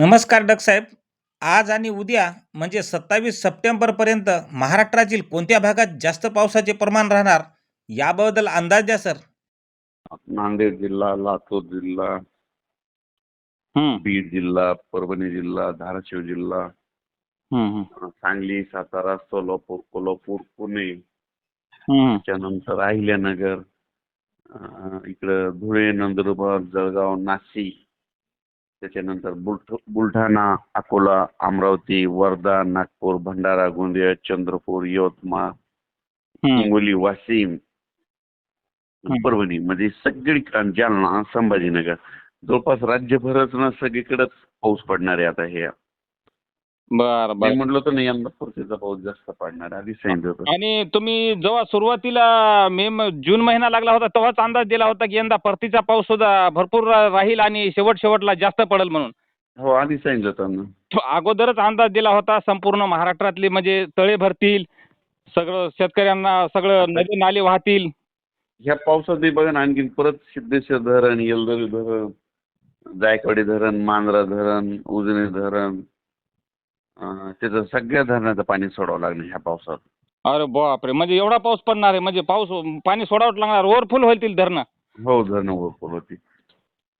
नमस्कार डग साहेब. आज आणि उद्या म्हणजे सत्तावीस सप्टेंबरपर्यंत महाराष्ट्रातील कोणत्या भागात जास्त पावसाचे प्रमाण राहणार? याबद्दल अंदाज द्या सर. नांदेड जिल्हा लातूर जिल्हा हम्म, बीड जिल्हा परभणी जिल्हा धाराशिव जिल्हा सांगली सातारा सोलापूर कोल्हापूर पुणे हम्म. त्याच्यानंतर अहिल्यानगर इकडं धुळे नंदुरबार जळगाव नाशिक त्याच्यानंतर बुलढ बुलढाणा अकोला अमरावती वर्धा नागपूर भंडारा गोंदिया चंद्रपूर यवतमाळ. हिंगोली वाशिम. परभणी म्हणजे सगळीकडे जालना संभाजीनगर जवळपास राज्यभरच ना सगळीकडेच पाऊस पडणार आहे आता हे बर मी बर म्हटलं होतं ना यंदा परतीचा पाऊस जास्त पडणार. आधी सांगितलं होतं आणि तुम्ही जेव्हा सुरुवातीला मे म- जून महिना लागला होता तेव्हाच अंदाज दिला होता की यंदा परतीचा पाऊस सुद्धा भरपूर रा- राहील आणि शेवट शेवटला जास्त पडेल म्हणून. हो आधी सांगितलं होतं ना? तो अगोदरच अंदाज दिला होता संपूर्ण महाराष्ट्रातले म्हणजे तळे भरतील सगळं शेतकऱ्यांना सगळं नदी नाले वाहतील. ह्या पावसात बघा ना आणखी परत सिद्धेश्वर धरण येलदरी धरण जायकवाडी धरण मांजरा धरण उजनी धरण अं, त्याचं सगळ्या धरणाचं पाणी सोडावं लागलं ह्या पावसात अरे बापरे म्हणजे एवढा पाऊस पडणार आहे म्हणजे पाऊस पाणी सोडावं लागणार ओव्हरफुल होईल धरणं. हो धरणं भरपूर होती.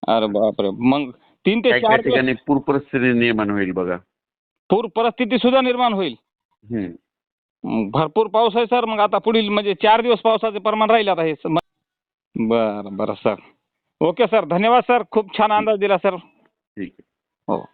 अरे बापरे मग तीन ते काही चार दिवस ठिकाणी पूर परिस्थिती निर्माण होईल बघा. पूर परिस्थिती सुद्धा निर्माण होईल. हम्म. मग भरपूर पाऊस आहे सर. मग आता पुढील म्हणजे चार दिवस पावसाचे प्रमाण राहील आता हे बरं बरं सर. Okay sir. धन्यवाद सर. खूप छान अंदाज दिला सर. ठीक आहे. हो.